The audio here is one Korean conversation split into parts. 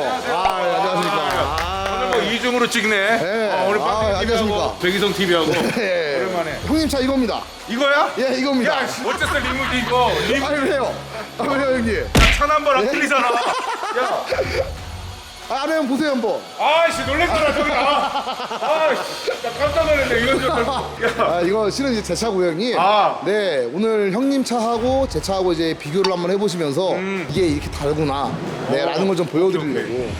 아, 예, 안녕하십니까. 오늘 뭐 이중으로 찍네. 네. 어, 오늘 아, 빵태 TV하고 안녕하십니까. 백이성 TV하고 예. 오랜만에. 형님 차 이겁니다. 이거야? 예, 이겁니다. 어쨌든 리무진 이거. 리무 아니 왜요? 아 왜요 형님? 차한번 안 예? 틀리잖아. 야, 아, 안에 한번 보세요 한번. 아씨 놀랬잖아 저기 나. 아씨, 나 깜짝 놀랐네 이건 줄 알고. 야, 아 이거 실은 이제 제 차고요 형님. 아. 네 오늘 형님 차하고 제 차하고 이제 비교를 한번 해보시면서 음. 이게 이렇게 다르구나. 네라는 걸 좀 보여드리려고.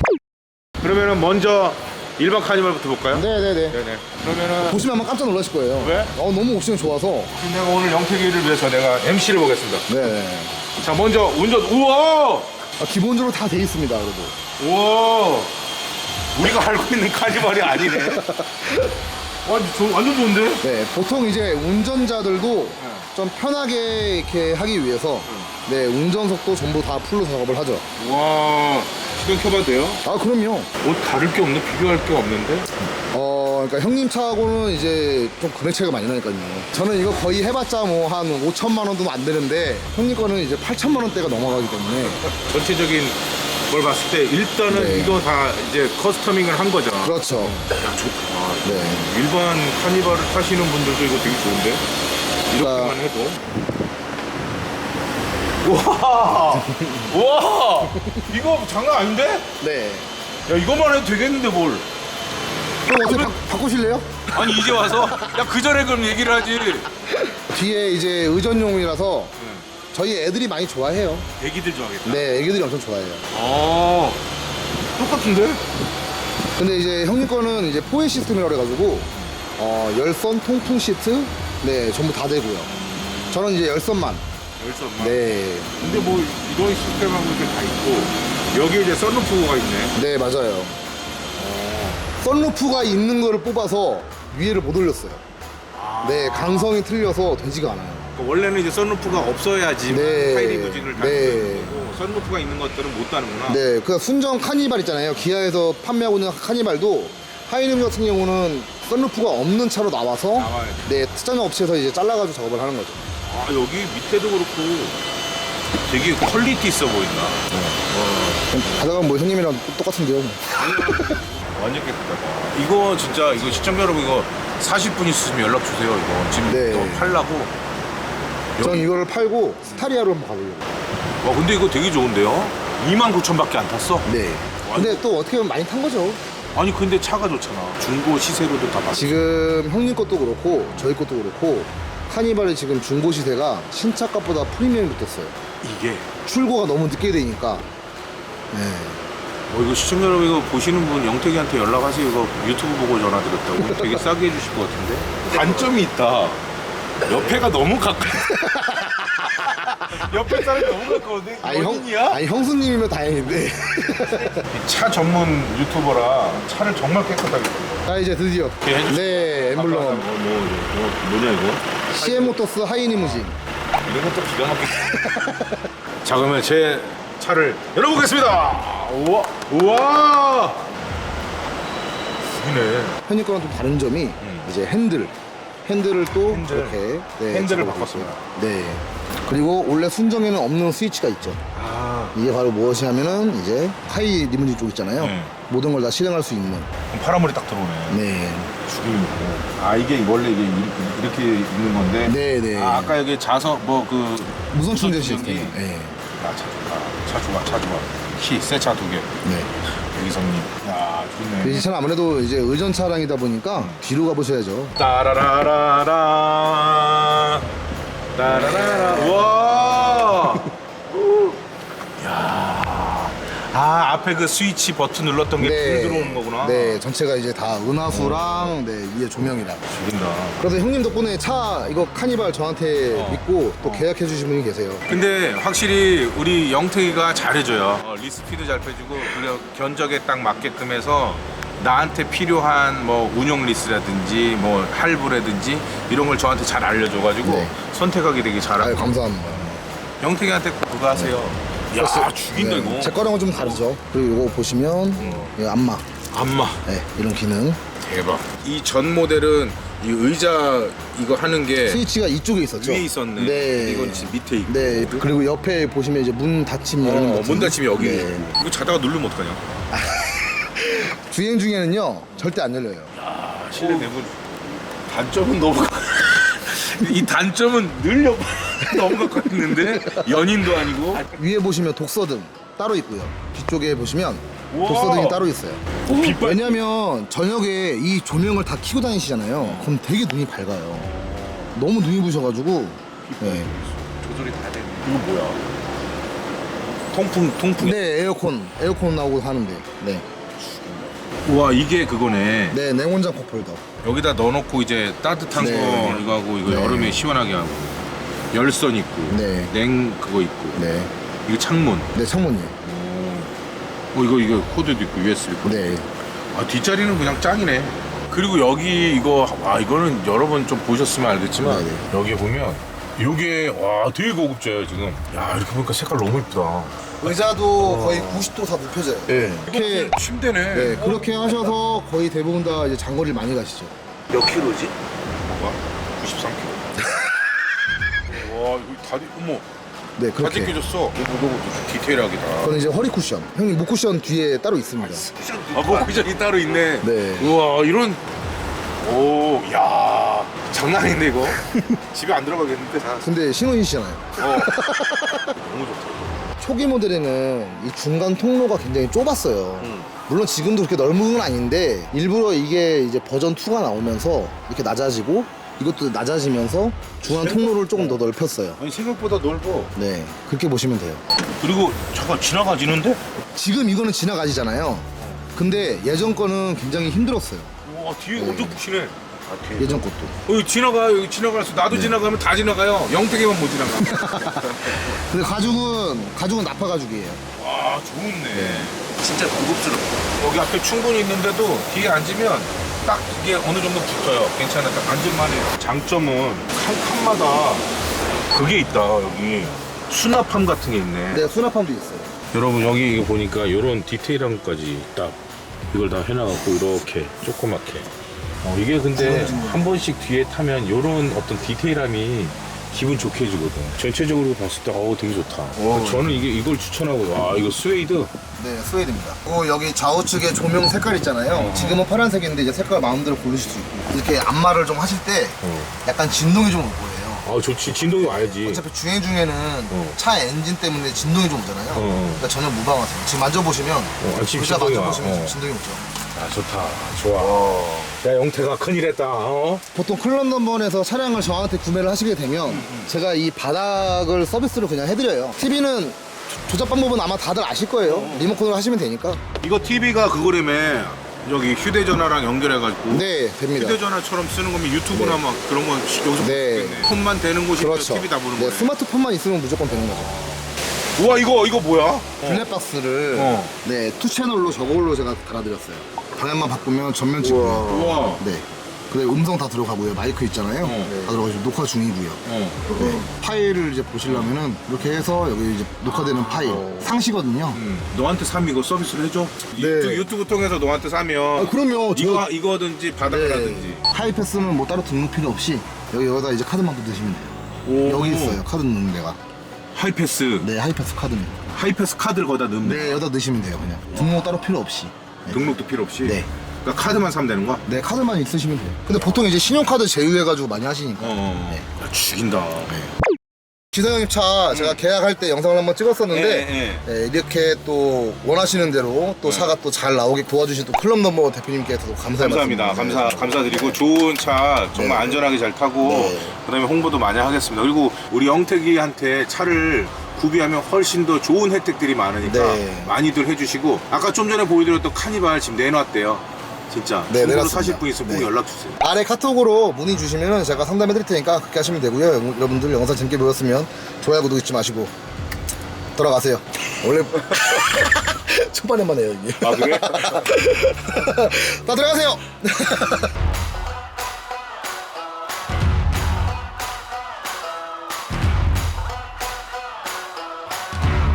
그러면은 먼저 일반 카니발부터 볼까요? 네네네. 네네. 그러면은 보시면 아마 깜짝 놀라실 거예요. 왜? 어 너무 옵션이 좋아서. 내가 오늘 영택이를 위해서 내가 MC를 보겠습니다. 네. 자 먼저 운전 우와 아, 기본적으로 다 돼 있습니다 그래도. 우와 우리가 알고 있는 카니발이 아니네. 완전 좋 완전 좋은데? 네, 보통 이제 운전자들도 좀 편하게 이렇게 하기 위해서 네, 운전석도 전부 다 풀로 작업을 하죠. 와 시동 켜봐도 돼요? 아, 그럼요. 뭐 다를 게 없네 비교할 게 없는데? 어, 그러니까 형님 차하고는 이제 좀 금액 차이가 많이 나니까요. 저는 이거 거의 해봤자 뭐 한 5천만 원도 안 되는데 형님 거는 이제 8천만 원대가 넘어가기 때문에 전체적인 걸 봤을 때 일단은 네. 이거 다 이제 커스터밍을 한 거죠. 그렇죠. 야 좋다. 네. 일반 카니발을 타시는 분들도 이거 되게 좋은데 이렇게만 해도. 와, 와, 이거 장난 아닌데? 네. 야 이거만 해도 되겠는데 뭘? 그럼 어떻게 바, 바꾸실래요? 아니 이제 와서 야 그 전에 그럼 얘기를 하지. 뒤에 이제 의전용이라서 저희 애들이 많이 좋아해요. 애기들 좋아하겠다. 네, 애기들이 엄청 좋아해요. 아, 똑같은데? 근데 이제 형님 거는 이제 포획 시스템이라고 해가지고 어, 열선 통풍 시트 네 전부 다 되고요. 저는 이제 열선만. 열선만. 네, 근데 뭐 이런 시스템하고 이렇게 다 있고 여기에 이제 썬루프가 있네. 네 맞아요. 썬루프가 있는 거를 뽑아서 위에를 못 올렸어요. 네 강성이 틀려서 되지가 않아요. 그러니까 원래는 이제 썬루프가 없어야지 네. 하이리무진을 네. 다는 거고 썬루프가 있는 것들은 못 다는구나. 네, 그 순정 카니발 있잖아요. 기아에서 판매하고 있는 카니발도 하이림 같은 경우는 썬루프가 없는 차로 나와서 나와야 돼. 네 특정 업체에서 이제 잘라가지고 작업을 하는 거죠. 아 여기 밑에도 그렇고 되게 퀄리티 있어 보인다. 가다가 뭐 형님이랑 똑같은데요. 완전 깨끗하다. 이거 진짜 이거 시청자 여러분 이거 40분 있으시면 연락 주세요. 이거 지금 네. 너 팔라고. 전 이거를 팔고 스타리아로 한번 가보려고. 와 근데 이거 되게 좋은데요? 2만 9천밖에 안 탔어? 네. 근데 또 어떻게 보면 많이 탄 거죠. 아니 근데 차가 좋잖아. 중고 시세로도 다 받지. 지금 형님 것도 그렇고 저희 것도 그렇고 카니발의 지금 중고 시세가 신차 값보다 프리미엄이 붙었어요. 이게 출고가 너무 늦게 되니까. 네. 어, 이거 시청자 여러분 이거 보시는 분 영택이한테 연락하세요. 이거 유튜브 보고 전화 드렸다고 되게 싸게 해주실 것 같은데. 단점이 있다. 옆에가 너무 가까워. 옆에 사람이 너무 가까운데. 아니 형, 원인이야? 아니 형수님이면 다행인데. 차 전문 유튜버라 차를 정말 깨끗하게. 자 이제 드디어. 네, 뭐, 엠블럼 뭐, 뭐, 뭐냐 이거? CM 모터스 하이니무진. 이런 것도 기가 막히게. 자 그러면 제 차를 열어보겠습니다. 우와, 우와. 이네. 형님 거랑 좀 다른 점이 이제 핸들. 핸들을 또 음. 핸들. 이렇게 네, 핸들을 바꿨습니다. 했어요. 네. 그리고 원래 순정에는 없는 스위치가 있죠. 아, 이게 바로 무엇이냐면은 이제 하이 리무진 쪽 있잖아요. 네. 모든 걸 다 실행할 수 있는. 그럼 파란물이 딱 들어오네. 네. 죽이는 거. 아 이게 원래 이게 이렇게, 이렇게 있는 건데. 네, 네. 아, 아까 여기 자석 뭐그 무선 충전. 시스템. 네. 아, 차 좋다. 차 좋아, 차 좋아. 키, 새차두 개. 네. 여기성님. 야, 좋네. 이 차는 아무래도 이제 의전 차량이다 보니까 음. 뒤로 가보셔야죠. 따라라라라. 따라라라. 와. 야. 아, 앞에 그 스위치 버튼 눌렀던 게불 들어오는 네, 전체가 이제 다 은하수랑 네, 위에 조명이랑. 죽인다. 그래서 형님 덕분에 차 이거 카니발 저한테 어. 믿고 또 계약해 주신 분이 계세요. 근데 확실히 우리 영택이가 잘해줘요. 어, 리스피도 잘 빼주고 그리고 견적에 딱 맞게끔 해서 나한테 필요한 뭐 운용 리스라든지 뭐 할부라든지 이런 걸 저한테 잘 알려줘가지고 네. 선택하기 되게 잘하고 감사합니다. 영택이한테 꼭 그거 하세요. 야 죽인다 네, 이거. 제 거랑은 좀 다르죠. 그리고 이거 보시면 어. 이 안마. 안마 네, 이런 기능. 대박. 이 전 모델은 이 의자 이거 하는 게 스위치가 이쪽에 있었죠. 위에 있었네. 네. 이건 지금 밑에 있고. 네. 그리고 옆에 보시면 이제 문 닫힘 여는 어. 문 닫힘이 여기. 네. 이거 자다가 누르면 어떡하냐? 주행 중에는요 절대 안 열려요. 아, 실내 내부 단점은 너무 이 단점은 늘 옆- 있는데 연인도 아니고 위에 보시면 독서등 따로 있고요. 뒤쪽에 보시면 우와. 독서등이 따로 있어요. 빛발 왜냐면 저녁에 이 조명을 다 켜고 다니시잖아요. 그럼 되게 눈이 밝아요. 너무 눈이 부셔가지고 네. 조절이 다 되네. 이거 뭐야? 통풍 통풍. 네 에어컨 에어컨 나오고 하는데 네. 우와 이게 그거네. 네 냉온장 컵홀더. 여기다 넣어놓고 이제 따뜻한 네. 거 이거 하고 이거 네. 여름에 시원하게 하고 열선 있고 네. 냉 그거 있고 네. 이거 창문. 네 창문이에요. 어 이거 이거 코드도 있고 USB 코드. 네. 아 뒷자리는 그냥 짱이네. 그리고 여기 이거 와 이거는 여러 번좀 보셨으면 알겠지만 네네. 여기 보면 이게 와 되게 고급져요 지금. 야 이렇게 보니까 색깔 너무 예쁘다. 의자도 거의 90도 다 눕혀져요. 네. 이렇게 이거 침대네. 네, 그렇게 하셔서 거의 대부분 다 이제 장거리를 많이 가시죠. 몇 킬로지? 뭐가? 93킬로. 와 이거 다리 어머 네, 다 그렇게. 벗겨졌어. 이거 좀 디테일하기다. 그건 이제 허리 쿠션. 형님 목 쿠션 뒤에 따로 있습니다. 아 뭐 쿠션이 따로 있네. 네. 우와 이런 오 야 장난 아닌데 이거 집에 안 들어가겠는데. 근데 신혼이시잖아요. 어. 너무 좋다. 초기 모델에는 이 중간 통로가 굉장히 좁았어요. 음. 물론 지금도 그렇게 넓은 건 아닌데 일부러 이게 이제 버전 2가 나오면서 이렇게 낮아지고 이것도 낮아지면서 중간 통로를 조금 더 넓혔어요. 아니 생각보다 넓어. 네, 그렇게 보시면 돼요. 그리고 잠깐 지나가지는데? 지금 이거는 지나가지잖아요. 근데 예전 거는 굉장히 힘들었어요. 와 뒤에 엄청 푸시네. 아 뒤에. 예전 것도. 어, 여기 지나가 여기 지나가서 나도 지나가면 다 지나가요. 영택이만 못 지나가. 근데 가죽은 가죽은 나파 가죽이에요. 와 좋네. 진짜 고급스럽다. 여기 앞에 충분히 있는데도 뒤에 앉으면 딱 이게 어느 정도 붙어요. 괜찮아. 딱 앉을만해요. 장점은 칸 칸마다 그게 있다 여기 수납함 같은 게 있네. 네, 수납함도 있어요. 여러분 여기 보니까 이런 디테일함까지 딱 이걸 다 해놔갖고 이렇게 조그맣게 어, 이게 근데 한 번씩 뒤에 타면 이런 어떤 디테일함이 기분 좋게 해주거든 전체적으로 봤을 때 어우 되게 좋다 저는 이게 이걸 추천하고 와 이거 스웨이드 네, 스웨이드입니다. 그리고 여기 좌우측에 조명 색깔 있잖아요. 어. 지금은 파란색인데 이제 색깔 마음대로 고르실 수 있고 이렇게 안마를 좀 하실 때 어. 약간 진동이 좀 올 거예요. 아 좋지 진동이 와야지 어차피 주행 중에는 차 엔진 때문에 진동이 좀 오잖아요. 어. 그러니까 전혀 무방하세요. 지금 만져보시면 아, 지금 의자 진동이 와. 만져보시면 지금 어. 진동이 오죠. 아 좋다 좋아 야 영태가 큰일 했다 어? 보통 클럽넘번에서 차량을 저한테 구매를 하시게 되면 음, 제가 이 바닥을 서비스로 그냥 해드려요. TV는 조작 방법은 아마 다들 아실 거예요. 어. 리모컨으로 하시면 되니까. 이거 TV가 그거라며 여기 휴대전화랑 연결해가지고 네, 됩니다. 휴대전화처럼 쓰는 거면 유튜브나 막 그런 거 여기서 네. 보겠네 폰만 되는 곳이 그렇죠. TV 다 보는 네, 거네 스마트폰만 있으면 무조건 되는 거죠. 우와 이거 이거 뭐야? 블랙박스를 어. 네, 투 채널로 저걸로 제가 달아드렸어요. 방향만 바꾸면 전면 찍고요. 우와 네. 그리고 음성 다 들어가고요. 마이크 있잖아요. 어. 다 들어가지고 녹화 중이고요. 어. 네. 파일을 이제 보시려면은 이렇게 해서 여기 이제 녹화되는 파일 상시거든요. 음, 너한테 사면 이거 서비스를 해줘? 네. 유튜브, 유튜브 통해서 너한테 사면 아, 그럼요. 저- 이거 이거든지 바닥을 네. 하든지 하이패스는 뭐 따로 등록 필요 없이 여기 여기다 이제 카드만 넣으시면 돼요. 오. 여기 있어요. 카드 넣는 데가. 하이패스 네, 하이패스 카드입니다. 하이패스 카드를 거기다 넣으면 돼. 네, 여기다 넣으시면 돼요. 그냥 등록 따로 필요 없이. 네. 등록도 필요 없이 네. 그러니까 카드만 사면 되는 거야? 네, 카드만 있으시면 돼요. 근데 보통 이제 신용카드 제휴해가지고 많이 하시니까. 어 네. 야, 죽인다 기사형님 차 제가 계약할 때 영상을 한번 찍었었는데 예, 예. 네, 이렇게 또 원하시는 대로 또 차가 또 잘 나오게 도와주신 또 클럽 넘버 대표님께 도 감사의 감사합니다. 말씀 감사 감사드리고 좋은 차 정말 네. 안전하게 잘 타고 네. 그다음에 홍보도 많이 하겠습니다. 그리고 우리 영택이한테 차를 구비하면 훨씬 더 좋은 혜택들이 많으니까 네. 많이들 해주시고 아까 좀 전에 보여드렸던 카니발 지금 내놨대요. 진짜 네, 내놨습니다. 사실 분 있으면 꼭 네. 연락 주세요. 아래 카톡으로 문의 주시면 제가 상담해 드릴 테니까 그렇게 하시면 되고요. 여- 여러분들 영상 재밌게 보셨으면 좋아요 구독 잊지 마시고 돌아가세요. 원래 초반에만 해요 이게. 아 그래? 다 들어가세요.